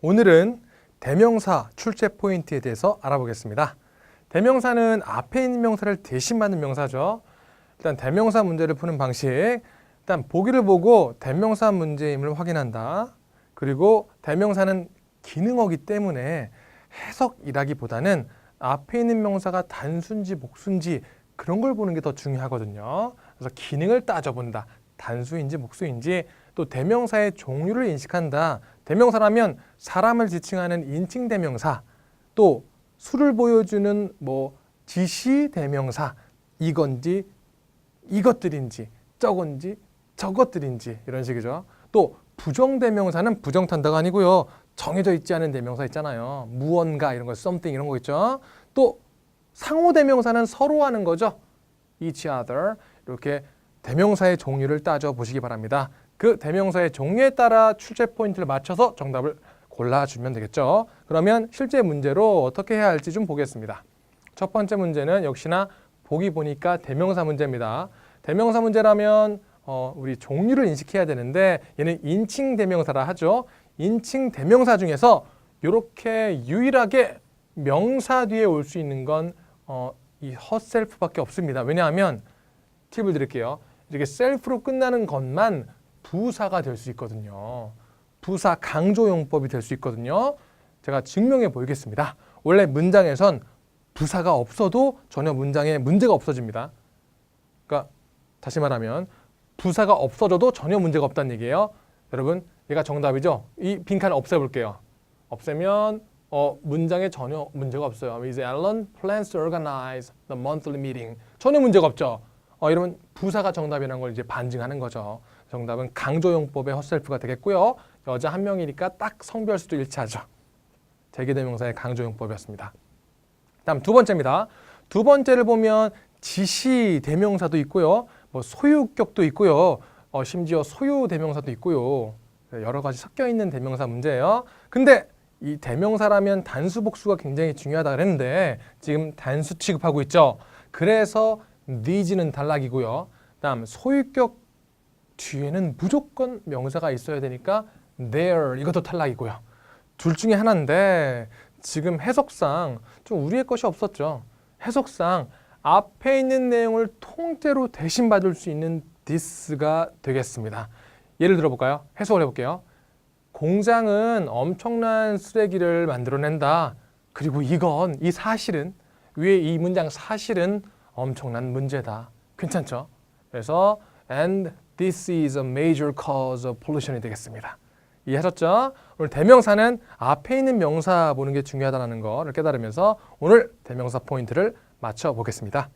오늘은 대명사 출제 포인트에 대해서 알아보겠습니다. 대명사는 앞에 있는 명사를 대신 받는 명사죠. 일단 대명사 문제를 푸는 방식. 일단 보기를 보고 대명사 문제임을 확인한다. 그리고 대명사는 기능어기 때문에 해석이라기보다는 앞에 있는 명사가 단수인지 복수인지 그런 걸 보는 게 더 중요하거든요. 그래서 기능을 따져본다. 단수인지 복수인지 또 대명사의 종류를 인식한다. 대명사라면 사람을 지칭하는 인칭 대명사 또 수를 보여주는 뭐 지시 대명사 이건지 이것들인지 저건지 저것들인지 이런 식이죠. 또 부정 대명사는 부정탄다가 아니고요. 정해져 있지 않은 대명사 있잖아요. 무언가 이런 거 something 이런 거 있죠. 또 상호 대명사는 서로 하는 거죠. each other 이렇게 대명사의 종류를 따져 보시기 바랍니다. 그 대명사의 종류에 따라 출제 포인트를 맞춰서 정답을 골라주면 되겠죠. 그러면 실제 문제로 어떻게 해야 할지 좀 보겠습니다. 첫 번째 문제는 역시나 보기 보니까 대명사 문제입니다. 대명사 문제라면 어, 우리 종류를 인식해야 되는데 얘는 인칭 대명사라 하죠. 인칭 대명사 중에서 이렇게 유일하게 명사 뒤에 올 수 있는 건 어, 이 헛셀프밖에 없습니다. 왜냐하면 팁을 드릴게요. 이렇게 셀프로 끝나는 것만 부사가 될 수 있거든요. 부사 강조용법이 될 수 있거든요. 제가 증명해 보이겠습니다. 원래 문장에선 부사가 없어도 전혀 문장에 문제가 없어집니다. 그러니까 다시 말하면 부사가 없어져도 전혀 문제가 없다는 얘기예요. 여러분, 얘가 정답이죠? 이 빈칸을 없애볼게요. 없애면 어, 문장에 전혀 문제가 없어요. Is Alan plans to organize the monthly meeting? 전혀 문제가 없죠. 어, 이러면 부사가 정답이라는 걸 이제 반증하는 거죠. 정답은 강조용법의 헛셀프가 되겠고요. 여자 한 명이니까 딱 성별 수도 일치하죠. 대개대명사의 강조용법이었습니다. 다음 두 번째입니다. 두 번째를 보면 지시 대명사도 있고요. 뭐 소유격도 있고요. 어, 심지어 소유 대명사도 있고요. 여러 가지 섞여 있는 대명사 문제예요. 근데 이 대명사라면 단수 복수가 굉장히 중요하다 그랬는데 지금 단수 취급하고 있죠. 그래서 needs는 단락이고요. 다음 소유격 뒤에는 무조건 명사가 있어야 되니까 there 이것도 탈락이고요. 둘 중에 하나인데 지금 해석상 좀 우리의 것이 없었죠. 해석상 앞에 있는 내용을 통째로 대신 받을 수 있는 this가 되겠습니다. 예를 들어볼까요? 해석을 해볼게요. 공장은 엄청난 쓰레기를 만들어낸다. 그리고 이건 이 사실은 위에 이 문장 사실은 엄청난 문제다. 괜찮죠? 그래서 and this is a major cause of pollution이 되겠습니다. 이해하셨죠? 오늘 대명사는 앞에 있는 명사 보는 게 중요하다는 거를 깨달으면서 오늘 대명사 포인트를 맞춰 보겠습니다.